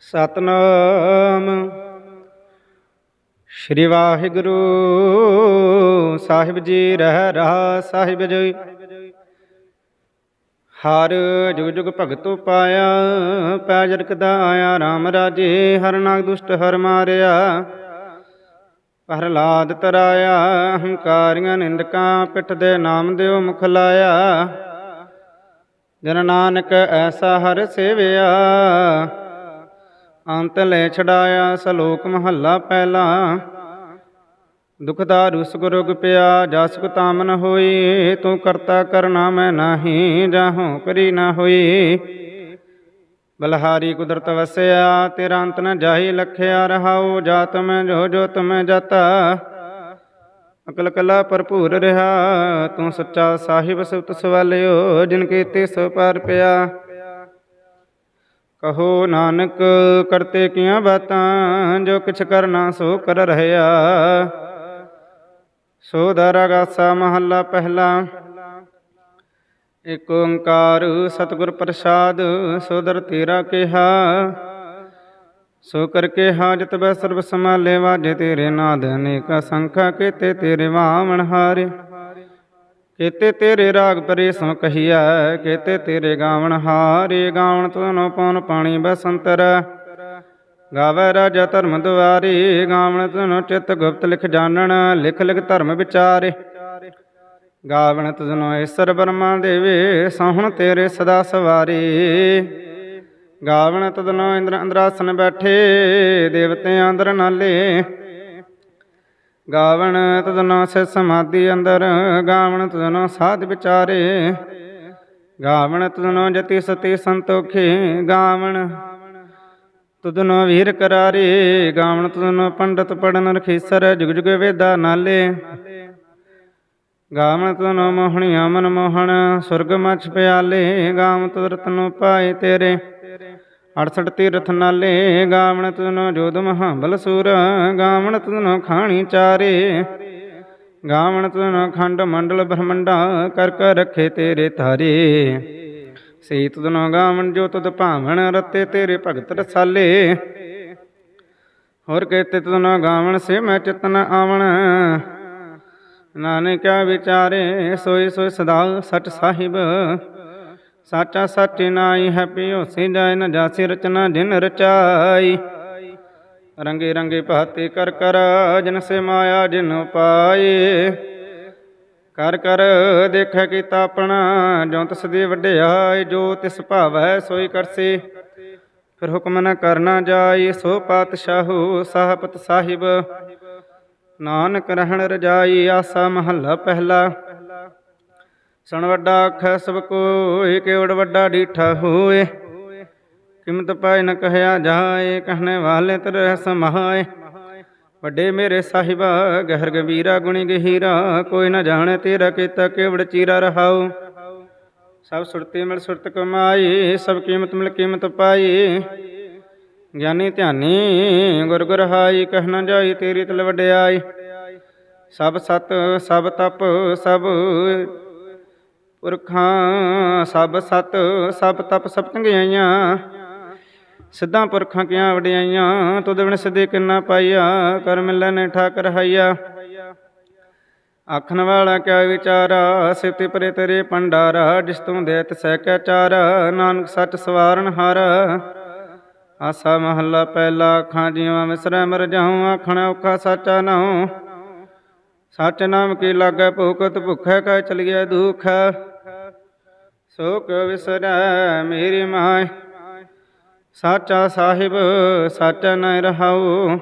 ਸਤਨਾਮ। ਸ੍ਰੀ ਵਾਹਿਗੁਰੂ ਸਾਹਿਬ ਜੀ ਰਹਿ ਰਹਾ ਸਾਹਿਬ ਜੀ। ਹਰ ਜੁਗ ਜੁਗ ਭਗਤੋ ਪਾਇਆ, ਪੈ ਜਰਕਦਾ ਆਇਆ RAM ਰਾਜੇ ਹਰ ਨਾਗ ਦੁਸ਼ਟ ਹਰ ਮਾਰਿਆ। ਪ੍ਰਹਲਾਦ ਤਰਾਇਆ, ਹੰਕਾਰੀਆਂ ਨਿੰਦਕਾਂ ਪਿੱਠ ਦੇ ਨਾਮ ਦਿਓ ਮੁਖ ਲਾਇਆ। ਜਨ ਨਾਨਕ ਐਸਾ ਹਰ ਸੇਵਿਆ ਅੰਤ ਲੈ ਛਡਾਇਆ ਸਲੋਕ ਮਹੱਲਾ ਪਹਿਲਾ। ਦੁਖ ਦਾਰੂ ਸੁਗਰੁਗ ਪਿਆ, ਜਸ ਕੋ ਤਾਮਨ ਹੋਈ, ਤੂੰ ਕਰਤਾ ਕਰਨਾ ਮੈਂ ਨਾਹੀ, ਜਾਹੋਂ ਕਰੀ ਨਾ ਹੋਈ। ਬਲਹਾਰੀ ਕੁਦਰਤ ਵਸਿਆ, ਤੇਰਾ ਅੰਤ ਨ ਜਾਹੀ ਲਖਿਆ ਰਹਾਉ, ਜਾਤ ਮੈਂ ਜੋ ਜੋ ਤਮੈ ਜਾਤਾ। ਅਕਲ ਕਲਾ ਭਰਪੂਰ ਰਹਾ, ਤੂੰ ਸੱਚਾ ਸਾਹਿਬ ਸੁਤ ਸਵਾਲਿਓ, ਜਿਨ ਕੀਤੇ ਸੋ ਪਰ ਪਿਆ। ਕਹੋ ਨਾਨਕ, ਕਰਤੇ ਕੀਆਂ ਬਾਤਾਂ, ਜੋ ਕਿਛ ਕਰਨਾ ਸੋ ਕਰ ਰਹਿਆ। ਸੋ ਦਰਗਾਸਾ ਮਹੱਲਾ ਪਹਿਲਾ। ਏਕ ਓੰਕਾਰ ਸਤਿਗੁਰ ਪ੍ਰਸਾਦ, ਸੋਦਰ ਤੇਰਾ ਕਿਹਾ। ਸੋ ਕਰਕੇ ਹਾਜਤ ਬੈ ਸਰਬ ਸਮਾਲੇ ਵਾਜੇ ਤੇਰੇ ਨਾਦ ਅਨੇਕ ਸੰਖਾ ਕੀਤੇ ਤੇਰੇ ਵਾਵਣ ਹਾਰੇ। ਕੀਤੇ ਤੇਰੇ ਰਾਗ ਪਰੇ ਸੋ ਕਹੀਆ ਕੀਤੇ ਤੇਰੇ ਗਾਵਣ ਹਾਰੇ ਗਾਵਣ ਤੁਨੋ ਪਉਨ ਪਾਣੀ ਬਸੰਤਰ। ਗਾਵੇ ਰਾਜਾ ਧਰਮ ਦੁਆਰੀ, ਗਾਵਣ ਤੁਨੋ ਚਿਤ ਗੁਪਤ ਲਿਖ ਜਾਣਨ, ਲਿਖ ਲਿਖ ਧਰਮ ਵਿਚਾਰੇ। ਗਾਵਣ ਤੁਜਨੋ ਈਸ਼ਰ ਬਰਮਾ ਦੇਵੇ, ਸਹੁਣ ਤੇਰੇ ਸਦਾ ਸਵਾਰੀ। ਗਾਵਣ ਤੁਜਨੋ ਇੰਦਰ ਅੰਦਰਾਸਨ ਬੈਠੇ ਦੇਵਤੇ ਅੰਦਰ ਨਾਲੇ ਗਾਵਣ ਤੁਜਨੋ ਸੇ ਸਮਾਧੀ ਅੰਦਰ, ਗਾਵਣ ਤੁਜਨੋ ਸਾਧ ਵਿਚਾਰੇ। ਗਾਵਣ ਤੁਜਨੋ ਜਤੀ ਸਤੀ ਸੰਤੋਖੇ, ਗਾਵਣ ਤੁਧਨੋ ਵੀਰ ਕਰਾਰੇ। ਗਾਵਣ ਤੁਧਨੋ ਪੰਡਤ ਪੜਨ ਰਖੀਸਰ, ਜੁਗ ਜੁਗ ਵੇਦਾ ਨਾਲੇ। ਗਾਵਣ ਤੁਧਨੋ ਮੋਹਣੀ ਅਮਨ ਮੋਹਣ ਸੁਰਗ ਮਛ ਪਿਆਲੇ। ਗਾਵਣ ਤੁਧ ਰਤਨੋ ਪਾਏ ਤੇਰੇ। 68 ਤੀਰਥ ਨਾਲੇ ਗਾਵਣ ਤੁਧਨੋ ਜੋਧ ਮਹਾਬਲ ਸੂਰ ਗਾਵਣ ਤੁਧਨੋ ਖਾਣੀ ਚਾਰੇ। ਗਾਵਣ ਤੁਧਨੋ ਖੰਡ ਮੰਡਲ ਬ੍ਰਹਮੰਡਾ, ਕਰ ਕਰ ਰਖੇ ਤੇਰੇ ਧਾਰੇ ਸੇ ਤੁਧਨੋ ਗਾਵਣ ਜੋ ਤੁਧ ਭਾਵਨ ਰਤੇ ਤੇਰੇ ਭਗਤ ਰਸਾਲੇ। ਹੋਰ ਕਹਤੇ ਤਨੋ ਗਾਵਣ ਸੇ ਮੈਂ ਚਿਤਨ ਆਵਣ। ਨਾਨਕਾ ਵਿਚਾਰੇ ਸੋਈ ਸੋਈ ਸਦਾ ਸਚ ਸਾਹਿਬ। ਸਾਚਾ ਸੱਚ ਨਾਈ ਹੈ ਪਿਓ ਸੇ ਨ ਜਾਸੀ ਰਚਨਾ ਜਿਨ ਰਚਾਈ। ਰੰਗੇ ਰੰਗੇ ਭਾਤੇ ਕਰ ਕਰ ਜਨ ਸੇ ਮਾਇਆ ਜਿਨ ਪਾਏ ਕਰ ਕਰ ਦੇਖੈ ਕੀਤਾ ਆਪਣਾ ਜੋ ਤਿਸ ਦੀ ਵਡਿਆਈ, ਜੋ ਤਿਸ ਭਾਵੈ ਸੋਈ ਕਰਸੀ। ਫਿਰ ਹੁਕਮ ਨ ਕਰਨਾ ਜਾਈ, ਸੋ ਪਾਤਸ਼ਾਹੂ ਸਾਹਪਤ ਸਾਹਿਬ। ਨਾਨਕ ਰਹਿਣ ਰਜਾਈ, ਆਸਾ ਮਹੱਲਾ ਪਹਿਲਾ। ਸਣ ਵੱਡਾ ਆਖੈ, ਸਭ ਕੋਇ ਕੇਵੜ ਵੱਡਾ ਡੀਠਾ ਹੋਏ। ਕਿਮਤ ਪਾਇ ਨ ਕਹਿਆ ਜਾਏ ਕਹਨੇ ਵਾਲੇ ਤੇਰੇ ਸਮਾਏ ਵੱਡੇ ਮੇਰੇ ਸਾਹਿਬਾ, ਗਹਿਰ ਗੰਭੀਰਾ, ਗੁਣੀ ਗਹੀਰਾ, ਕੋਈ ਨ ਜਾਣੇ ਤੇਰਾ ਕੀਤਾ ਕੇਵੜ ਚੀਰਾ ਰਹਾਉ। ਸਭ ਸੁਰਤੀ ਮਿਲ ਸੁਰਤ ਕਮਾਈ, ਸਭ ਕੀਮਤ ਮਿਲ ਕੀਮਤ ਪਾਈ। ਗਿਆਨੀ ਧਿਆਨੀ, ਗੁਰ ਗੁਰ ਹਾਈ, ਕਹਿ ਨ ਜਾਈ ਤੇਰੀ ਤਲ ਵਡਿਆਈ। ਸਭ ਸਤ, ਸਭ ਤਪ, ਸਭ ਪੁਰਖਾਂ ਸਭ ਸਤ, ਸਭ ਤਪ, ਸਭ ਚੰਗਿਆਈਆਂ। ਸਿੱਧਾ ਪੁਰਖਾਂ ਕੀਆਂ ਵਡਿਆਈਆਂ, ਤੁਧ ਬਿਨ ਸਿੱਧੇ ਕਿੰਨਾ ਪਾਈਆ ਕਰ ਮਿਲੈ ਨੇ ਠਾਕਰ ਹਾਈਆ। ਆਖਣ ਵਾਲਾ ਕਿਆ ਵਿਚਾਰਾ ਸਿਫਤਿ ਪਰੇ ਤੇਰੇ ਪੰਡਾਰਾ, ਜਿਸ ਤੂੰ ਦੇਤ ਤਿਸੈ ਕੈ ਚਾਰ, ਨਾਨਕ ਸੱਚ ਸਵਾਰਨ ਹਾਰ। ਆਸਾ ਮਹੱਲਾ ਪਹਿਲਾ ਅੱਖਾਂ ਜੀਵਾਂ ਵਿਸਰੈ ਮਰ ਜਾਉ, ਆਖਣ ਔਖਾ ਸਾਚਾ ਨਾਉ। ਸੱਚ ਨਾਮ ਕੀ ਲਾਗੈ ਭੁਖਤ ਭੁਖੈ ਕੈ ਚਲਿਐ ਦੁਖ। ਸੋ ਕਿਉ ਵਿਸਰੈ ਮੇਰੀ ਮਾਇ ਸਾਚਾ ਸਾਹਿਬ, ਸਾਚਾ ਨ ਰਹਾਉ।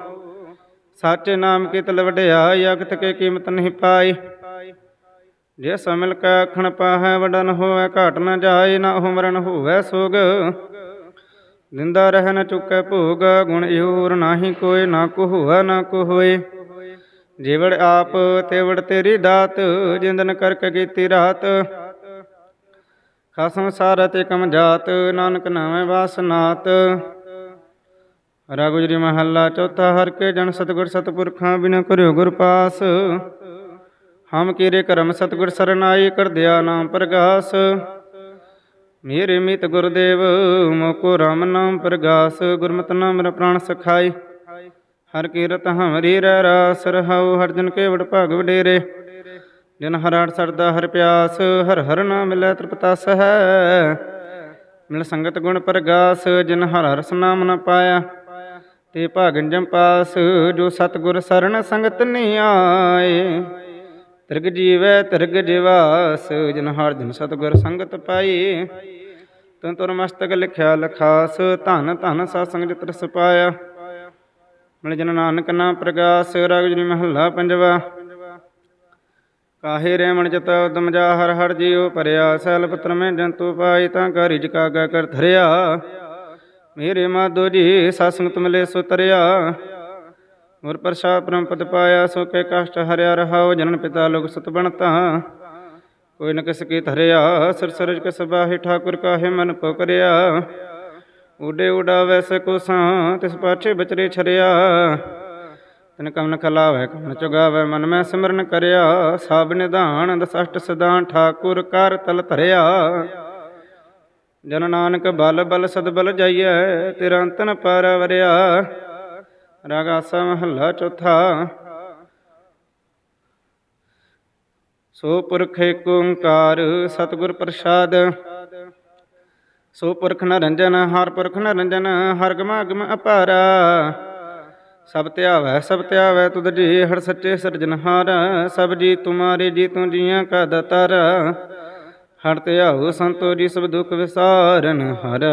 ਸਾਚੇ ਨਾਮ ਕੀ ਤਲ ਵਡਿਆਈ, ਅਗਤ ਕੇ ਕੀਮਤ ਨਹੀਂ ਪਾਈ। ਜੇ ਸਮਿਲ ਕੈ ਅਖਣ ਪਾਹੈ, ਵਡਨ ਹੋਵੇ ਘਾਟ ਨ ਜਾਏ ਨਾ ਹੁਮਰਨ ਹੋਵੇ ਸੋਗ। ਦਿੰਦਾ ਰਹਿ ਨ ਚੁੱਕੈ ਭੋਗ, ਗੁਣ ਇਹੂਰ ਨਾਹੀ ਕੋਈ, ਨਾ ਕੋ ਹੋਵੇ, ਨਾ ਕੋ ਹੋਏ ਜਿਵੜ ਆਪ ਤੇਵੜ ਤੇਰੀ ਦਾਤ, ਜਿੰਦਨ ਕਰਕ ਕੀਤੀ ਰਾਤ। ਖਸਮ ਸਾਰ ਤੇ ਜਾਤ, ਨਾਨਕ ਨਾਵੇਂ ਵਾਸਨਾਤ ਰਾਗੁਜਰੀ ਮਹੱਲਾ ਚੌਥਾ, ਹਰ ਕੇ ਜਨ ਸਤਗੁਰ ਸਤਪੁਰਖਾਂ ਬਿਨ ਕਰਿਓ ਗੁਰ ਪਾਸ। ਹਮ ਕੀਰੇ ਕਰਮ ਸਤਗੁਰ ਸਰਨਾਈ, ਕਰ ਦਿਆ ਨਾਮ ਪ੍ਰਗਾਸ। ਮੇਰੇ ਮਿਤ ਗੁਰਦੇਵ, ਮੋਕੋ ਰਾਮ ਨਾਮ ਪ੍ਰਗਾਸ। ਗੁਰਮਤਿ ਨਾਮ ਮੇਰਾ ਪ੍ਰਾਣ ਸਖਾਈ। ਹਰ ਕੀਰਤ ਹਮਰੀ ਰਹਿ ਰਾਸ ਰਹਾਉ, ਹਰ ਜਨ ਕੇ ਵਡ ਭਾਗ ਵਡੇਰੇ। ਜਨ ਹਰ ਹਰ ਸਰਦਾ ਹਰ ਪਿਆਸ, ਹਰ ਹਰ ਨਾਮ ਮਿਲੈ ਤ੍ਰਿਪਤਾਸ ਹੈ ਮਿਲ ਸੰਗਤ ਗੁਣ ਪ੍ਰਗਾਸ, ਜਿਨ ਹਰ ਹਰ ਨਾਮ ਨ ਪਾਇਆ। ਤੇ ਭਾਗਨ ਜਮ ਪਾਸ, ਜੋ ਸਤਗੁਰ ਸਰਣ ਸੰਗਤ ਨਹੀਂ ਆਏ। ਤਿਰਗ ਜੀਵੈ, ਤਿਰਗ ਜਿਵਾਸ, ਜਿਨ ਹਰ ਜਨ ਸਤਗੁਰ ਸੰਗਤ ਪਾਈ। ਤਨ ਤੁਰ ਮਸਤਕ ਲਿਖਿਆ ਲਖਾਸ, ਧਨ ਧਨ ਸਤ ਸੰਗ ਜਿਤਰ ਸਪਾਇਆ ਮਿਲ ਜਨ ਨਾਨਕ ਨਾਮ ਪ੍ਰਗਾਸ ਰਗ ਮਹੱਲਾ ਪੰਜਵਾ। ਕਾਹੇ ਰੇ ਮਨ ਉਦਮ ਜਾ ਹਰ ਹਰ ਜੀਉ ਭਰਿਆ, ਸੈਲ ਪੁੱਤਰ ਮੈਂ ਜੰਤੂ ਪਾਈ ਤਾਂ ਕਾ ਰਿਜ ਕਰ ਧਰਿਆ। ਮੇਰੇ ਮਾਧੋ ਜੀ ਸਤਸੰਗਤ ਮਿਲੇ ਸੋ ਤਰਿਆ ਗੁਰ ਪ੍ਰਸਾਦ ਪਰਮ ਪਦ ਪਾਇਆ, ਸੋ ਕੇ ਕਸ਼ਟ ਹਰਿਆ ਰਹਾਉ, ਜਨਨ ਪਿਤਾ ਲੋਕ ਸਤ ਬਣਤਾ। ਕੋਈ ਨ ਕਿਸ ਕੀ ਧਰਿਆ, ਸਰ ਸਰਜ ਕਸ ਬਾਹੇ ਠਾਕੁਰ ਕਾਹੇ ਮਨ ਪੋ ਕਰਿਆ ਉਡੇ ਉਡਾਵੈ ਸਕੋ ਸਾਂ ਤਿਸ ਪਾਛੇ ਬਚਰੇ ਛਰਿਆ। ਤਨ ਕਮਨ ਖਲਾਵੈ, ਕਮਨ ਚੁਗਾਵੈ, ਮਨ ਮੈਂ ਸਿਮਰਨ ਕਰਿਆ। ਸਭ ਨਿਧਾਨ, ਦਸਸ਼ਟ ਸਦਾਨ ਠਾਕੁਰ ਕਰ ਤਲ ਧਰਿਆ। ਜਨ ਨਾਨਕ ਬਲ ਬਲ ਸਦ ਬਲ ਜਾਈਐ ਤੇਰਾ ਅੰਤਨ ਰਾਗ ਆਸਾ ਮਹੱਲਾ ਚੌਥਾ। ਸੋ ਪੁਰਖ ਏਕ ਓੰਕਾਰ, ਸਤਿਗੁਰ ਪ੍ਰਸਾਦ। ਸੋ ਪੁਰਖ ਨਰੰਜਨ ਹਰ ਪੁਰਖ ਨਰੰਜਨ ਹਰ ਗਮ ਅਗਮ ਅਪਾਰਾ। ਸਭ ਧਿਆਵੈ ਸਭ ਧਿਆਵੈ ਤੁਧ ਜੀ ਹਰ ਸੱਚੇ ਸਿਰਜਨਹਾਰ ਸਭ ਜੀ ਤੁਮਾਰੇ ਜੀ ਤੂੰ ਜੀਆਂ ਕਾ ਦਤਰ। ਹਰ ਧਿਆਉ ਸੰਤੋ ਜੀ ਸਭ ਦੁਖ ਵਿਸਾਰਨ ਹਰ।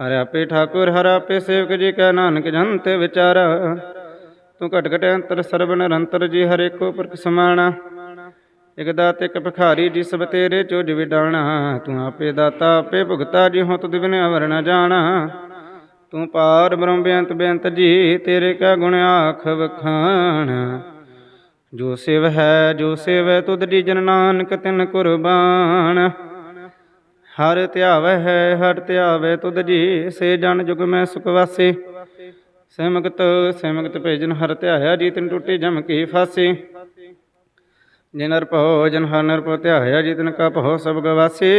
ਹਰ ਆਪੇ ਠਾਕੁਰ, ਹਰ ਆਪੇ ਸੇਵਕ ਜੀ ਕੈ ਨਾਨਕ ਜੰਤ ਵਿਚਾਰਾ। ਤੂੰ ਘਟ ਘਟ ਅੰਤਰ ਸਰਬ ਨਿਰੰਤਰ ਜੀ, ਹਰ ਏਕੋ ਪੁਰਖ ਸਮਾਣਾ। ਇਕ ਦਾਤ ਇਕ ਭਿਖਾਰੀ ਜੀ ਸਭ ਤੇਰੇ ਚੋਜ ਵਿਡਾਣਾ ਤੂੰ ਆਪੇ ਦਾਤਾ, ਆਪੇ ਭੁਗਤਾ ਜੀ ਹੋ ਤੁਧ ਬਿਨ ਅਵਰ ਨ ਜਾਣਾ। ਤੂੰ ਪਾਰ ਬ੍ਰਹਮ ਬੇਅੰਤ ਬੇਅੰਤ ਜੀ, ਤੇਰੇ ਕਾ ਗੁਣ ਆਖ ਵਖਾਣ। ਜੋ ਸਿਵ ਹੈ, ਜੋ ਸਿਵ ਤੁਧ ਜੀ ਜਨ ਨਾਨਕ ਤਿਨ ਕੁਰਬਾਨ। ਹਰ ਧਿਆਵੈ ਹੈ, ਹਰ ਧਿਆਵੈ ਤੁਧ ਜੀ, ਸੇ ਜਨ ਜੁਗ ਮੈਂ ਸੁਖ ਵਾਸੇ। ਸਿਮਗਤ ਸਿਮਗਤ ਭੇਜਨ ਹਰ ਧਿਆਇਆ ਜੀ, ਤਿਨ ਟੁੱਟੇ ਜਮ ਕੀ ਫਾਸੇ। ਜਿਨ ਨਰ ਭਉ ਜਨ ਹਰ ਨਰ ਭਉ ਧਿਆਇਆ ਜੀ ਕਾ ਭਉ ਸਭ ਗਵਾਸੇ।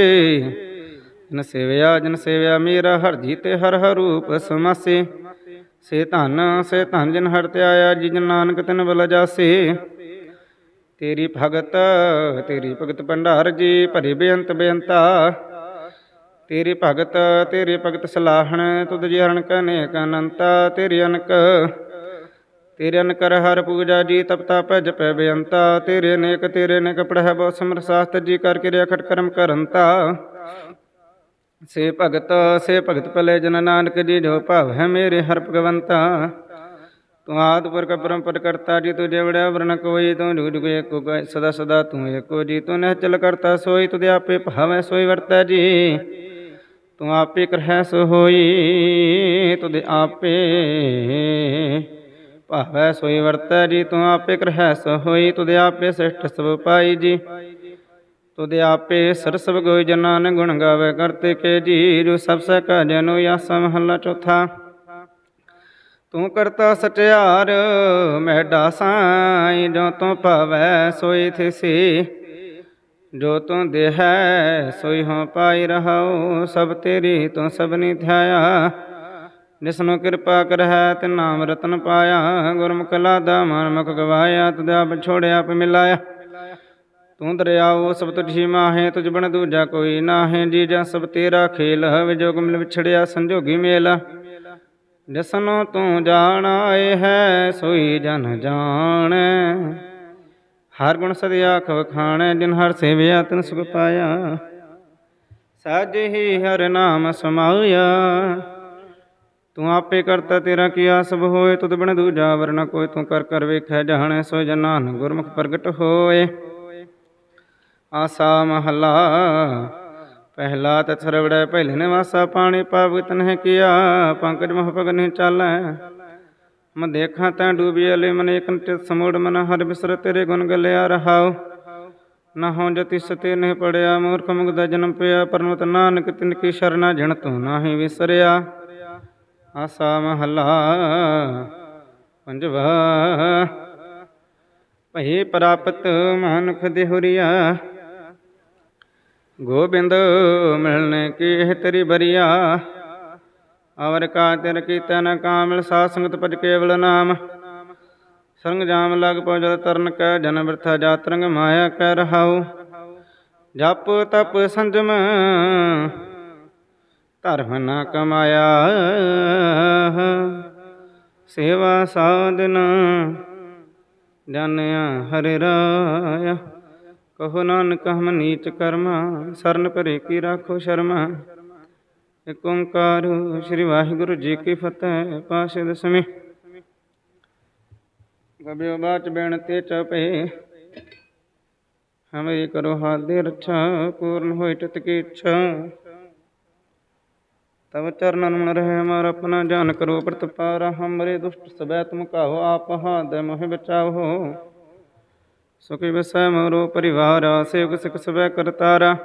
ਜਨ ਸੇਵਿਆ ਜਨ ਸੇਵਿਆ ਮੇਰਾ, ਹਰ ਜੀ ਹਰ ਹਰ ਰੂਪ ਸਮਾਸੇ। ਸੇ ਧਨ ਸੇ ਧਨ ਜਨ ਹਰ ਧਿਆਇਆ ਜੀ ਜਨ ਨਾਨਕ ਤਿਨ ਬਲ ਜਾਸੇ। ਤੇਰੀ ਭਗਤ ਤੇਰੀ ਭਗਤ ਭੰਡਾਰ ਜੀ, ਭਰੇ ਬੇਅੰਤ ਬੇਅੰਤਾ। ਤੇਰੀ ਭਗਤ ਤੇਰੀ ਭਗਤ ਸਲਾਹਣ, ਤੁਧ ਜੀ ਹਰਨ ਕਨੇਕ ਅਨੰਤਾ। ਤੇਰੀ ਅਨਕ ਤੇਰੇ ਅਨਕਰ ਹਰ ਪੂਜਾ ਜੀ ਤਪਤਾ ਭਜ ਪੈ ਬੇਅੰਤਾ, ਤੇਰੇ ਅਨੇਕ ਤੇਰੇ ਨੇ ਕਪੜਾ ਬਹੁ ਸਮਰ ਸਾਸਤ ਜੀ ਕਰ ਕਿਰਿਆ ਖਟ ਕਰਮ ਕਰੰਤਾ। ਸੇ ਭਗਤ ਸੇ ਭਗਤ ਭਲੇ ਜਨ ਨਾਨਕ ਜੀ ਜੋ ਭਾਵ ਹੈ ਮੇਰੇ ਹਰ ਭਗਵੰਤਾ। ਤੂੰ ਆਦ ਪੁਰਖ ਪਰੰਪਰ ਕਰਤਾ ਜੀ, ਤੂੰ ਜੇਵੜਿਆ ਵਰਨ ਕੋਈ, ਤੂੰ ਜੁਗ ਜੁਗ ਏਕੋ ਗਾਇ ਸਦਾ ਸਦਾ ਤੂੰ ਏਕੋ ਜੀ। ਤੂੰ ਨਹਿ ਚਲ ਕਰਤਾ ਸੋਈ, ਤੁਧ ਆਪੇ ਭਾਵੈ ਸੋਈ ਵਰਤੈ ਜੀ। ਤੂੰ ਆਪੇ ਕਰਹਿ ਸੋ ਹੋਈ ਤੁਧ ਆਪੇ ਭਾਵੈ ਸੋਈ ਵਰਤੈ ਜੀ, ਤੂੰ ਆਪੇ ਕਰਹਿ ਸੋ ਹੋਈ ਤੁਧ ਆਪੇ ਸਿਸ਼ਟ ਸਭ ਪਾਈ ਜੀ। ਤੁਧ ਆਪੇ ਸਰਸਵ ਗੋਇ ਜਨਾਨ ਗੁਣ ਗਾਵੇ ਕਰਤੇ ਕੇ ਜੀ। ਜੋ ਸਭ ਸੇ ਕਾ ਜਨੋ ਆਸਾ ਮਹੱਲਾ ਚੌਥਾ। ਤੂੰ ਕਰਤਾ ਸਚਿਆਰ, ਮੈਡਾ ਸਾਈ, ਜੋ ਤੂੰ ਭਾਵੈ ਸੋਈ ਥਿਸੀ। ਜੋ ਤੂੰ ਦੇਹੈ, ਸੋਈ ਹੋ ਪਾਈ ਰਹਾਉ, ਸਭ ਤੇਰੀ ਤੂੰ ਸਭਨੀ ਧਿਆਇਆ। ਜਿਸਨੂੰ ਕਿਰਪਾ ਕਰਹਿ, ਤੇ ਨਾਮ ਰਤਨ ਪਾਇਆ। ਗੁਰਮੁਖ ਲਾਦਾ ਮਨ ਮੁਖ ਗਵਾਇਆ, ਤੁਧ ਆਪ ਛੋੜਿਆ ਮਿਲਾਇਆ। ਤੂੰ ਦਰਿਆਓ ਸਭ ਤੁਝੀ ਮਾਹੇ, ਤੁਝ ਬਣ ਦੂਜਾ ਕੋਈ ਨਾਹੇ। ਜੀ ਜਾਂ ਸਭ ਤੇਰਾ ਖੇਲ ਵਿਜੋਗ ਮਿਲ ਵਿਛੜਿਆ, ਸੰਜੋਗੀ ਮੇਲ। ਜਿਸਨੂੰ ਤੂੰ ਜਾਣ ਆਏ ਹੈ, ਸੋਈ ਜਨ ਜਾਣ। ਹਰ ਗੁਣ ਸਦਿਆ ਆਖ ਜਿਨ ਹਰ ਸੇਵਿਆ, ਤਿਨ ਸੁਖ ਪਾਇਆ। ਸਜ ਹੀ ਹਰ ਨਾਮ ਸਮਾਇਆ। ਤੂੰ ਆਪੇ ਕਰਤਾ ਤੇਰਾ ਕੀਆ ਸਭ ਹੋਏ, ਤੁਧ ਬਿਨ ਦੂਜਾ ਵਰਨਾ ਕੋਈ, ਤੂੰ ਕਰ ਕਰ ਵੇਖੈ ਜਾਣੈ ਸੋ ਜਨਾਨ ਗੁਰਮੁਖ ਪ੍ਰਗਟ ਹੋਏ। ਆਸਾ ਮਹਲਾ, ਪਹਿਲਾ ਤਤ ਸਰਵੜੈ ਪਹਿਲੇ ਨਿਵਾਸਾ, ਪਾਣੀ ਪਾਵਿਤ ਨਹਿ ਕੀਆ, ਪੰਕਜ ਮਹ ਪਗ ਨਹੀਂ ਚਾਲੈ। ਮੈਂ ਦੇਖਾਂ ਤਾਂ ਡੂਬੀ ਅਲੇ, ਮਨ ਇਕ ਨਿਤ ਸਮੂੜ, ਮਨ ਹਰ ਬਿਸਰ ਤੇਰੇ ਗੁਣ ਗਲਿਆ ਰਹਾਉ। ਨਾ ਹੋ ਜਤੀ ਸਤੇ ਨਹੀਂ ਪੜਿਆ, ਮੂਰਖ ਮੁਗਦਾ ਜਨਮ ਪਿਆ, ਪਰਮਤ ਨਾਨਕ ਤਿਨ ਕੀ ਸ਼ਰਨਾ ਜਣ ਤੂੰ ਨਾਹੀ ਵਿਸਰਿਆ। ਆਸਾ ਮਹਲਾ ਪੰਜਵਾ। ਭਈ ਪ੍ਰਾਪਤ ਮਾਨੁਖ ਦੇਹੁਰੀਆ। ਗੋਬਿੰਦ ਮਿਲਨੇ ਕੀ ਇਹ ਤੇਰੀ ਬਰੀਆ। ਅਵਰ ਕਾ ਤਿਰ ਕੀਤੇ ਨ ਕਾਮਿਲ ਸਾਧ ਸੰਗਤ ਭਜ ਕੇਵਲ ਨਾਮ। ਸੰਗ ਜਾਮ ਲਗ ਪਹੁੰਚਤ ਤਰਨ ਕੈ, ਜਨ ਬਿਰਥਾ ਜਾਤਰੰਗ ਮਾਇਆ ਕੈ ਰਹਾਉ। ਜਪ ਤਪ ਸੰਜਮ ਧਰਮ ਨਾ ਕਮਾਇਆ। ਸੇਵਾ ਸਾਧਨਾ ਜਾਣਿਆ ਹਰਿ ਰਾਇਆ। ਕਹੋ ਨਾਨਕ ਹਮ ਨੀਚ ਕਰਮਾ, ਸਰਨ ਭਰੇ ਕੀ ਰਾਖੋ ਸ਼ਰਮਾ। ਇਕ ਓੰਕਾਰ ਸ੍ਰੀ ਵਾਹਿਗੁਰੂ ਜੀ ਕੀ ਫਤਿਹ ਪਾਸ਼ੇ ਦਸਵੇਂ। ਗਬਿਓ ਬਾਚ ਬੇਨਤੀ ਚਪੇ। ਹਮੇ ਕਰੋ ਹਾਥ ਦੇ ਰੱਛਾ, ਪੂਰਨ ਹੋਇ ਟਿਤ ਕੀ ਇੱਛਾ ਤਵ ਚਰਨਨ ਮਨ ਰਹਿ ਮਰ ਆਪਣਾ ਜਾਨ ਕਰੋ ਪ੍ਰਤਪਾਰ ਹਮਰੇ ਦੁਸ਼ਟ ਸਬੈ ਤੁਮ ਕਾਹੋ ਆਪ ਹਾਦੈ ਮੋਹਿ ਬਚਾਵੋ। ਸੁਖਿ ਵਸੈ ਮਰੋ ਪਰਿਵਾਰ, ਸੇਵਕ ਸਿਖ ਸਬੈ ਕਰਤਾਰਾ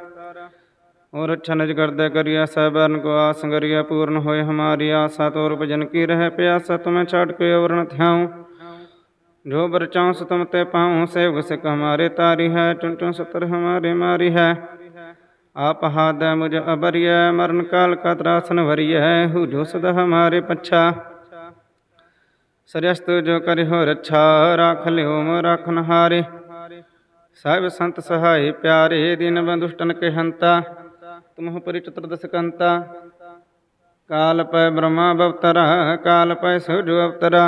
ਔਰ ਅੱਛਾ ਨਿਜ ਕਰਦਾ ਕਰਿਆ ਸਹਿਬਨ ਕੋ ਆਸ ਕਰਿਆ, ਪੂਰਨ ਹੋਏ ਹਮਾਰੀ ਆਸਾ, ਤੋਰ ਭਜਨ ਕੀ ਰਹਿ ਪਿਆਸਾ, ਤੁਮੈ ਛਾੜ ਕੇ ਔਰ ਨ ਥਿਆਉ। ਜੋ ਬਰਚਾਉ ਸਤਮ ਤੇ ਪਾਉ, ਸੇਵਕ ਸਿਖ ਹਮਾਰੇ ਤਾਰੀ ਹੈ, ਚੁਣ ਚੁਣ ਸਤਰ ਹਮਾਰੇ ਮਾਰੀ ਹੈ। आप हाद मुझ अबरिय मरण काल का त्रासन भरिय हु जो सदा हमारे पच्छा सरस्तु जो कर हो रक्षा राख ल्योम राखन हारे सब संत सहाय प्यारे दिन बंदुष्टन के हंता तुम परिच त्रदसकंता काल पय ब्रह्मा अवतरा काल पय सूर्य अवतरा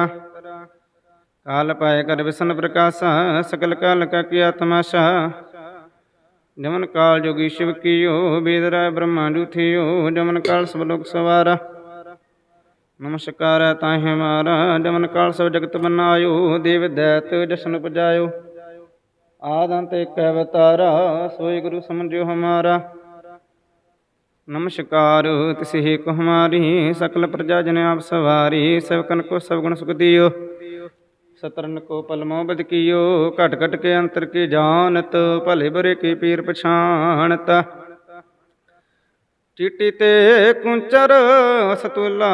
काल पय कर विष्णु प्रकाश सकल काल का किया तमाशा ਜਮਨ ਕਾਲ ਜੋਗੀ ਸ਼ਿਵ ਕੀਓ, ਬੇਦਰਾ ਬ੍ਰਹਮਾ ਜੂਥਿਓ, ਜਮਨ ਕਾਲ ਸਭ ਲੋਕ ਸਵਾਰਾ। ਨਮਸਕਾਰ ਤਾਹੇ ਮਾਰਾ, ਜਮਨ ਕਾਲ ਸਭ ਜਗਤ ਬਨਾਇਓ, ਦੇਵ ਦੈਤ ਜਸ਼ਨ ਉਪਜਾਇਓ। ਆਦੰਤ ਇੱਕ ਅਵਤਾਰਾ ਸੋਈ ਗੁਰੂ ਸਮਝਿਓ ਹਮਾਰਾ। ਨਮਸਕਾਰ, ਤਿਸਹੀ ਕੋ ਹਮਾਰੀ, ਸਕਲ ਪ੍ਰਜਾ ਜਨ ਆਪ ਸਵਾਰੀ ਸਭਕਨ ਕੋ ਸਭ ਗੁਣ ਸੁਖ ਦਿਓ। ਸਤਰਨ ਕੋ ਪਲਮੋ ਬਦ ਕੀਓ, ਘਟ ਘਟ ਕੇ ਅੰਤਰ ਕੀ ਜਾਣਤ, ਭਲੇ ਬਰੇ ਕੀ ਪੀਰ ਪਛਾਣਤ। ਚੀਟੀ ਤੇ ਕੁੰਚਰ ਸਤੁਲਾ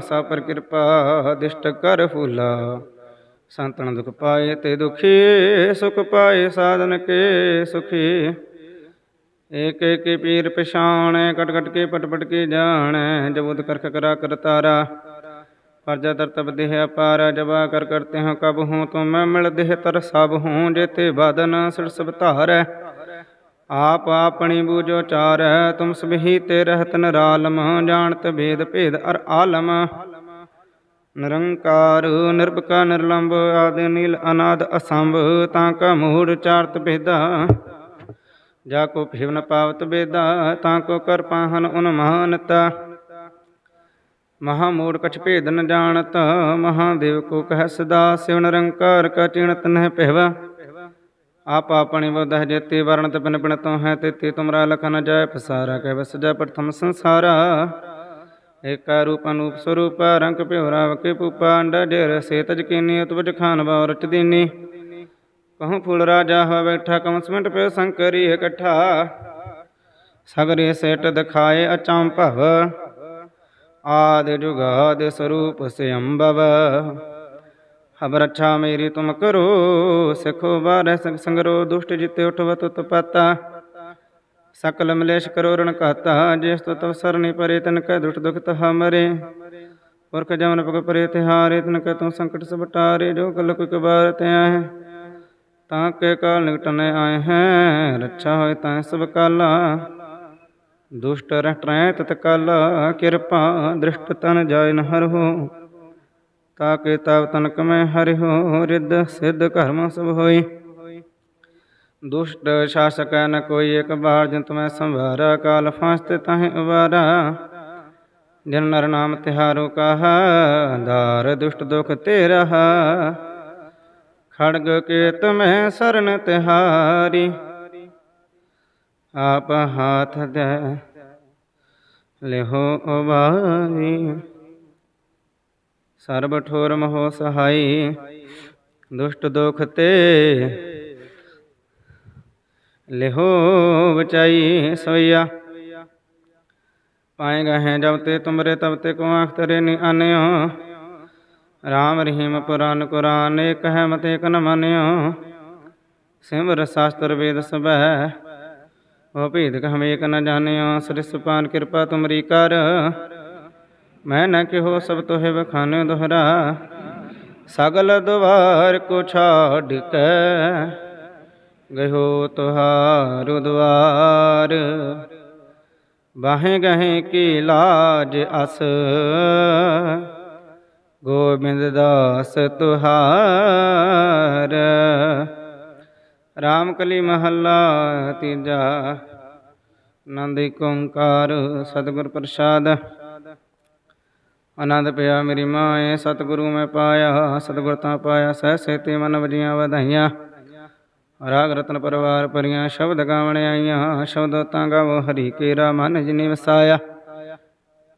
ਸਾ ਪਰ ਕਿਰਪਾ, ਦਿਸ਼ਟ ਕਰ ਫੂਲਾ। ਸੰਤਨ ਦੁਖ ਪਾਏ ਤੇ ਦੁਖੀ, ਸੁਖ ਪਾਏ ਸਾਧਨ ਕੇ ਸੁਖੀ। ਏਕ ਏਕ ਪੀਰ ਪਛਾਣੈ ਕਟ ਕਟ ਕੇ ਪਟ ਪਟ ਕੇ ਜਾਣੈ ਜਬੁਦ ਕਰਖ ਕਰਾ ਕਰਤਾਰਾ। ਪਰਜਾ ਦਰ ਤਬ ਦੇਹ ਅਪਾਰ ਜਬਾ ਕਰ ਕਰਤੇ ਹਾਂ ਕਬ ਹੂੰ ਤੁਮ ਮੈਂ ਮਿਲ ਦੇਹ ਤਰ ਸਭ ਹੂੰ ਜੇਤੇ ਬਾਦਨ ਸਿਰ ਸਭ ਧਾਰੈ। ਆਪ ਆਪਣੀ ਬੂਝੋ ਚਾਰੈ, ਤੁਮ ਸਬਹੀ ਤੇ ਰਹਿਤ ਨਰਾਲਮ, ਜਾਣਤ ਭੇਦ ਭੇਦ ਅਰ ਆਲਮ। ਨਿਰੰਕਾਰ ਨਿਰਭਕਾ ਨਿਰਲੰਭ ਆਦਿ ਨੀਲ ਅਨਾਦ ਅਸੰਭ, ਤਾਂ ਕਾ ਮੂੜ ਚਾਰਤ ਭੇਦਾ। ਜਾ ਕੋ ਭਿਵ ਪਾਵਤ ਬੇਦਾ ਤਾਂ ਕੋ ਕਰ ਪਾਹਨ ਉਨਮਾਨਤਾ ਮਹਾ ਮੂੜ ਕਛ ਭੇਦ ਨ ਜਾਣਤ, ਮਹਾਦੇਵ ਕੋ ਕਹਿ ਸਦਾ ਸਿਵ ਨਿਰੰਕਾਰ ਕਾ ਚਿਣਤ ਨਹਿ ਪਹਿਵਾ। ਆਪ ਆਪਣੀ ਬੋਧਹ ਜੇਤੀ, ਵਰਣਤ ਪਿਨ ਪਿਨ ਤੋ ਹੈ ਤੇਤੀ, ਤੁਮਰਾ ਲਖਨ ਜਾਇ ਪਸਾਰਾ, ਕਹਿ ਵਸ ਪ੍ਰਥਮ ਸੰਸਾਰਾ। ਏਕਾ ਰੂਪ ਅਨੂਪ ਸਰੂਪ, ਰੰਗ ਪਿਉ ਰਾਵ ਕੇ ਪੂਪਾ, ਅੰਡਾ ਢੇਰ ਸੇ ਕੀਨੀ, ਉਤਵਜ ਖਾਨ ਬਾਉ ਰਚ ਦੀਨੀ। ਕਹੂੰ ਫੂਲ ਰਾਜਾ ਹੋ ਬੈਠਾ ਕਮਸਮਿੰਟ ਪਿਓ ਸੰਕਰੀ ਇਕੱਠਾ। ਸਗਰੇ ਸੇਟ ਦਿਖਾਏ ਅਚਾਮ ਭਵ। ਆਦ ਜੁਗਾਦ ਸਰੂਪ ਸੇ ਅੰਬਵ ਹਬ ਰੱਛਾ ਮੇਰੀ ਤੁਮ ਕਰੋ, ਸਿਖੋ ਬਾਰੈ ਸੰਗ ਸੰਗਰੋ, ਦੁਸ਼ਟ ਜਿਤੇ ਉਠਵਤ ਤਪਤਾ ਸਕਲ ਮਲੇਸ਼ ਕਰੋ ਰਣ ਕਹਤਾ ਜਿਸ ਤੋ ਤਵ ਸਰਨੀ ਪਰੇ ਤਨ ਕੈ ਦੁਟ ਦੁਖ ਤਹਾ ਮਰੇ ਪੁਰਖ ਜਮਨ ਪਗ ਪਰੇ ਤਿਹਾਰੇ, ਤਨ ਕੈ ਤੂੰ ਸੰਕਟ ਸਭ ਟਾਰੇ, ਜੋ ਕਲ ਕੋਈ ਕਬਾਰ ਤੇ ਤਾਂ ਕੇ ਕਾਲ ਨਿਕਟਨੇ ਆਏ ਹੈ, ਰੱਛਾ ਹੋਏ ਤਾਂ ਸਭ ਕਾਲਾ। ਦੁਸ਼ਟ ਰਹਿ ਤਤ ਕਿਰਪਾ, ਦ੍ਰਿਸ਼ਟ ਤਨ ਜਾਇ ਨ ਹਰ ਤਾ ਕੇ ਤਵ ਤਨਕ ਮੈਂ ਹਰਿ ਹੋ ਰਿੱਧ ਸਿੱਧ ਕਰਮ ਸਭ ਹੋਈ। ਦੁਸ਼ਟ ਸ਼ਾਸਕ ਨ ਕੋਈ ਇੱਕ ਬਾਰ, ਜੰਤ ਮੈਂ ਸੰਭਾਰਾ ਕਾਲ ਫਾਸਤੇ ਤਾਹੇ ਉਬਾਰਾ ਜਨ ਨਰ ਨਾਮ ਤਿਹਾਰੋ ਕਹਾ, ਧਾਰ ਦੁਸ਼ਟ ਦੁਖ ਤੇ ਰਹਾ ਖੜਗ ਕੇ ਤਮੈ ਸਰਨ ਤਿਹਾਰੀ। ਆਪ ਹਾਥ ਦੇ ਲਿਹੋ ਉਬਾਰੀ ਸਰਬ ਠੋਰ ਮਹੋ ਸਹਾਈ, ਦੁਸ਼ਟ ਦੁਖ ਤੇ ਲਿਹੋ ਬਚਾਈ। ਸੋਈਆ ਪਾਏ ਗਏ ਜਬ ਤੇ ਤੁਮਰੇ ਤਬ ਤੇ ਕੋ ਆਖ ਤਰੇ ਨੀ ਆਨਿਓ। ਰਾਮ ਰਹੀਮ ਪੁਰਾਨ ਕੁਰਾਨ, ਏਕ ਹੈ ਮਤ ਏਕ ਨ ਮਾਨਿਓ। ਸਿਮਰ ਸ਼ਾਸਤਰ ਵੇਦ ਸਭੈ ਹੋ ਭੇਦ ਕ ਹਮੇਕ ਨ ਜਾਣਿਓ ਸ੍ਰਿਸ਼ਪਾਨ ਕਿਰਪਾ ਤੁਮਰੀ ਕਰ। ਮੈਂ ਨ ਕਿਹੋ ਸਭ ਤੋਹਿ ਬਖਾਨਿ ਦੁਹਰਾ। ਸਗਲ ਦੁਆਰ ਕੋ ਛਾੜ ਕੇ ਗਇਓ ਤੁਹਾਰੂ ਦੁਆਰ। ਬਾਹੇ ਗਹੇ ਕੀ ਲਾਜ ਅਸ। ਗੋਬਿੰਦ ਦਾਸ ਤੁਹਾਰ। ਰਾਮ ਕਲੀ ਮਹੱਲਾ ਤੀਜਾ, ਆਨੰਦ ਏਕ ਓੰਕਾਰ ਸਤਿਗੁਰ ਪ੍ਰਸਾਦ। ਆਨੰਦ ਪਿਆ ਮੇਰੀ ਮਾਏ ਸਤਿਗੁਰੂ ਮੈਂ ਪਾਇਆ, ਸਤਿਗੁਰ ਤਾਂ ਪਾਇਆ, ਸਹਿ ਸੇਤੇ ਮਨ ਵਜੀਆਂ ਵਧਾਈਆਂ। ਰਾਗ ਰਤਨ ਪਰਵਾਰ ਪਰੀਆਂ ਸ਼ਬਦ ਗਾਵਣ ਆਈਆਂ, ਸ਼ਬਦ ਤਾਂ ਗਾਵੋ ਹਰੀ ਕੇਰਾ, ਮਨ ਜਿਨੇ ਵਸਾਇਆ।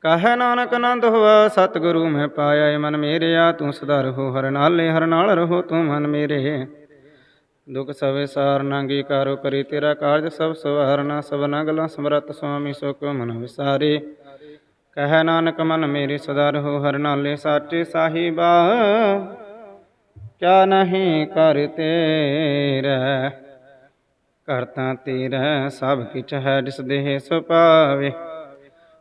ਕਹੈ ਨਾਨਕ ਆਨੰਦ ਹੋਆ, ਸਤਿਗੁਰੂ ਮੈਂ ਪਾਇਆ ਏ ਮਨ ਮੇਰਿਆ ਤੂੰ ਸਦਾ ਰਹੋ, ਹਰ ਨਾਲੇ ਹਰ ਨਾਲ ਰਹੋ, ਤੂੰ ਮਨ ਮੇਰੇ। ਦੁਖ ਸਵੇ ਸਾਰ ਨਾਂਗੀ ਕਰੀ ਤੇਰਾ ਕਾਰਜ ਸਭ ਸਵਾਰਨਾ, ਸਭਨਾ ਗਲਾਂ ਸਮਰਤ ਸੁਆਮੀ ਸੋ ਕੋ ਮਨ ਵਿਸਾਰੇ। ਕਹਿ ਨਾਨਕ ਮਨ ਮੇਰੀ ਸਦਾ ਰਹੋ ਹਰ ਨਾਲੇ ਸਾਚੇ ਸਾਹਿਬਾ, ਕਿਆ ਨਹੀਂ ਕਰ ਤੇਰਾ। ਕਰਤਾ ਤੇਰਾ ਸਭ ਕਿਛ ਹੈ, ਜਿਸ ਦੇਹ ਸੁਪਾਵੇ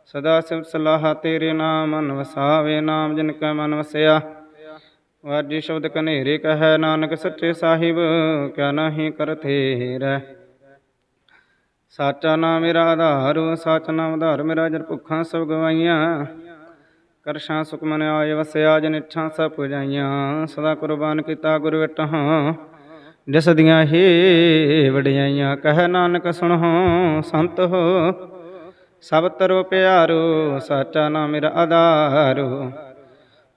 ਸਦਾ ਸਿਵ ਸਲਾਹ ਤੇਰੇ ਨਾਮ ਮਨ ਵਸਾਵੇ, ਨਾਮ ਜਿਨ ਕੈ ਮਨ ਵਸਿਆ। ਵਾਜੀ ਸ਼ਬਦ ਕਨੇਰੇ ਕਹੈ, ਨਾਨਕ ਸੱਚੇ ਸਾਹਿਬ, ਕਿਆ ਨਹੀਂ ਕਰ ਤੇਰਾ ਸਾਚਾ ਨਾਮ ਮੇਰਾ ਆਧਾਰ, ਸਾਚ ਨਾਮ ਆਧਾਰ ਮੇਰਾ ਜਰ ਭੁੱਖਾਂ ਸਭ ਗਵਾਈਆਂ। ਕਰਸ਼ਾਂ ਸੁਖ ਮਨ ਆਏ, ਵਸਿਆ ਜਨ ਇੱਛਾ ਸਭ ਪੁਜਾਈਆਂ। ਸਦਾ ਕੁਰਬਾਨ ਕੀਤਾ ਗੁਰ ਵਟਹਾਂ ਜਿਸ ਦੀਆਂ ਹੀ ਵਡਿਆਈਆਂ। ਕਹਿ ਨਾਨਕ, ਸੁਣੋ ਸੰਤ ਹੋ, ਸਭ ਤਰੋ ਪਿਆਰੋ, ਸਾਚਾ ਨਾਮ ਮੇਰਾ ਆਧਾਰੋ।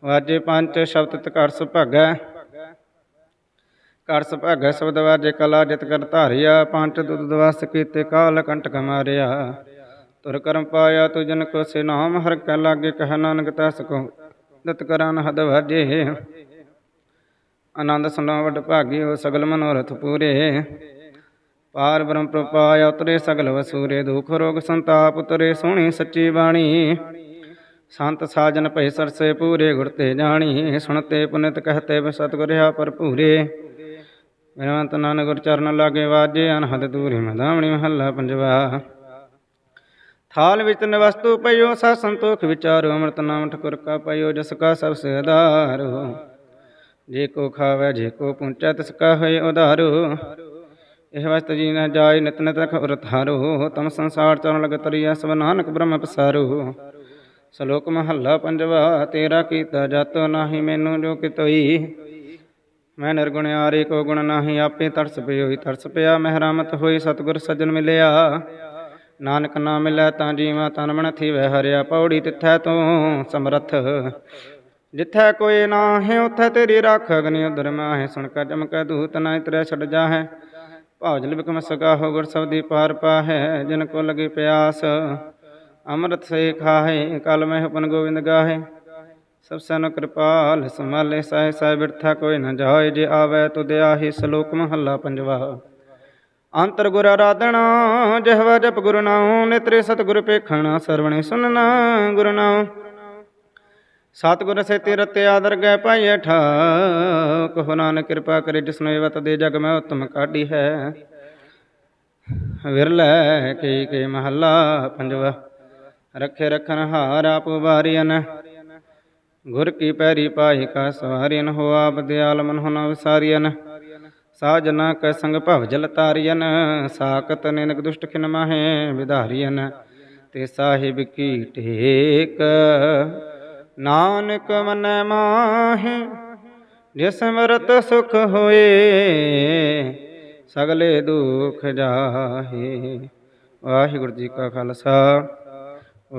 ਵਾਜੇ ਪੰਜ, ਸ਼ਬਦ ਤਕਰ ਸੁਭਾਗੈ। ਕਰ ਸੁਭਾਗੈ ਸ਼ਬਦ ਵਾਜੇ ਕਲਾ, ਜਿਤ ਕਰ ਧਾਰਿਆ। ਪੰਜ ਦੁੱਧ ਦਵਸ ਕੀਤੇ ਕਾਲ ਕੰਟਕ ਮਾਰਿਆ। ਤੁਰ ਕਰਮ ਪਾਇਆ ਤੁ ਜਨ ਕੋ ਸੇ ਨਾਮ, ਹਰ ਕੈ ਲਾਗੇ ਕਹਿ ਨਾਨਕ ਤਸ ਕੋ ਦਤ ਕਰਾਂ ਹਦ ਵਾਜੇ। ਆਨੰਦ ਸੁਣਾ ਵਡ ਭਾਗੀ ਹੋ ਸਗਲ ਮਨੋਰਥ ਪੂਰੇ। ਪਾਰ ਬ੍ਰਹਮ ਪ੍ਰਪਾਇਆ ਉਤਰੇ ਸਗਲ ਵਸੂਰੇ। ਦੁਖ ਰੋਗ ਸੰਤਾਪ ਉਤਰੇ ਸੋਹਣੀ ਸੱਚੀ ਬਾਣੀ। ਸੰਤ ਸਾਜਨ ਭੈ ਸਰਸੇ ਪੂਰੇ ਗੁਰ ਤੇ ਜਾਣੀ, ਸੁਣਤੇ ਪੁਨਿਤ ਕਹਤੇ ਬਿ ਸਤਿਗੁਰਿਆ ਭਰਪੂਰੇ ਬਿਨਵੰਤ ਨਾਨਕ ਗੁਰ ਚਰਨ ਲਾਗੇ ਵਾਜੇ, ਅਨਹਦ ਦੂਰੀ ਮਧਾਵਣੀ ਮਹੱਲਾ ਪੰਜਵਾ। ਥਾਲ ਵਿੱਚ ਨਿਵਸਤੂ ਪਈਓ, ਸਾ ਸੰਤੋਖ ਵਿਚਾਰੋ, ਅੰਮ੍ਰਿਤ ਨਾਮ ਠਕੁਰ ਕਾ ਪਈਓ, ਜਸ ਕਾ ਸਭ ਸੇ ਆਧਾਰੋ। ਜੇ ਕੋ ਖਾਵੇ, ਜੇ ਕੋ ਪੁੰਚੈ ਤਿਸ ਕਾ ਹੋਏ ਉਧਾਰੋ। ਇਹ ਵਸਤ ਜੀ ਨਾ ਜਾਏ, ਨਿਤ ਨਿਤ ਖਬਰ ਥਾਰੋ ਤਮ ਸੰਸਾਰ ਚਰਨ ਲਗ ਤਰੀਆ ਸਭ ਨਾਨਕ ਬ੍ਰਹਮ ਪਸਾਰੋ। ਸ਼ਲੋਕ ਮਹੱਲਾ ਪੰਜਵਾ, ਤੇਰਾ ਕੀਤਾ ਜਤ ਨਾਹੀ ਮੈਨੂੰ ਜੋ ਕਿਤੋਈ। ਮੈਂ ਨਿਰਗੁਣਿਆਰੇ ਕੋ ਗੁਣ ਨਾਹੀ, ਆਪੇ ਤਰਸ ਪਿਓਈ ਤਰਸ ਪਿਆ। ਮਹਿਰਾਮਤ ਹੋਈ ਸਤਿਗੁਰ ਸੱਜਣ ਮਿਲਿਆ। ਨਾਨਕ ਨਾਮ ਮਿਲੈ ਤਾਂ ਜੀਵਾ ਤਨ ਮਨ ਥੀਵੈ, ਹਰਿਆ ਪੌੜੀ ਤਿੱਥੈ ਤੂੰ ਸਮਰਥ। ਜਿੱਥੈ ਕੋਈ ਨਾਹੀਂ, ਉਥੈ ਤੇਰੀ ਰਾਖ ਅਗਨੀ। ਉਦਰ ਮਾਹੇ ਸੁਣ ਕਾ ਚਮਕੈ ਦੂਤ, ਨਾ ਇਤਰੈ ਛੱਡ ਜਾਹੈ। ਭਾਜਲ ਬਿਕਮ ਸਕਾ ਹੋ ਗੁਰ ਸਬਦੀ ਪਾਰ ਪਾਹੈ। ਜਿਨ ਕੋ ਲਗੇ ਪਿਆਸ ਅੰਮ੍ਰਿਤ ਸੇ ਖਾਹੇ ਕਲ ਮਹਿ ਉਪਨ ਗੋਬਿੰਦ ਗਾਹੇ। ਸਭ ਸਨ ਕਿਰਪਾਲ ਸਮਾਲੇ ਸਾਹਿ ਸਾਹਿ ਬਿਰਥਾ ਕੋਈ ਨ ਜਾਏ, ਜੇ ਆਵੈ ਤੁ ਦਿਆਹੀ ਸ਼ਲੋਕ ਮਹੱਲਾ ਪੰਜਵਾ। ਅੰਤਰ ਗੁਰ ਆਰਾਧਣਾ ਜਹਵਾ ਜਪ ਗੁਰੂ ਨਾਮ ਨੇਤਰੇ ਸਤਿਗੁਰ ਪੇਖਣਾ, ਸਰਵਣੇ ਸੁਨਣਾ ਗੁਰੂ ਨਾਮ ਸਤਿਗੁਰ ਸੇਤੇ ਰਤੇ ਆਦਰ ਗੈ ਪਾਈਐ ਠਾਕ ਹੋ ਨਾਨਕ ਕਿਰਪਾ ਕਰੇ ਜਿਸਨੂੰ ਏਵਤ ਦੇ ਜਗ ਮੈਂ ਉਤਮ ਕਾਢੀ ਹੈ। ਵਿਰਲੇ ਕੀ ਕੇ ਮਹੱਲਾ ਪੰਜਵਾ। ਰਖੇ ਰਖਨ ਹਾਰ ਆਪ ਵਾਰਿਆਨ ਗੁਰ ਕੀ ਪੈਰੀ ਪਾਈ ਕਾ ਸਵਾਰਿਆਨ ਹੋ ਆਪ ਦਿਆਲ ਮਨ ਹੁਨ ਵਿਸਾਰਿਆਨ ਸਾਜਨਾ ਕੈ ਸੰਗ ਭਵ ਜਲ ਤਾਰਿਆਨ ਸਾਕਤ ਨਿਨਕ ਦੁਸ਼ਟ ਖਿਨ ਮਾਹੇ ਵਿਧਾਰਿਆਨ ਤੇ ਸਾਹਿਬ ਕੀ ਟੇਕ, ਨਾਨਕ ਮਨ ਮਾਹੇ, ਜਿਸ ਮਰਤ ਸੁਖ ਹੋਏ, ਸਗਲੇ ਦੁਖ ਜਾਹੇ। ਵਾਹਿਗੁਰੂ ਜੀ ਕਾ ਖਾਲਸਾ।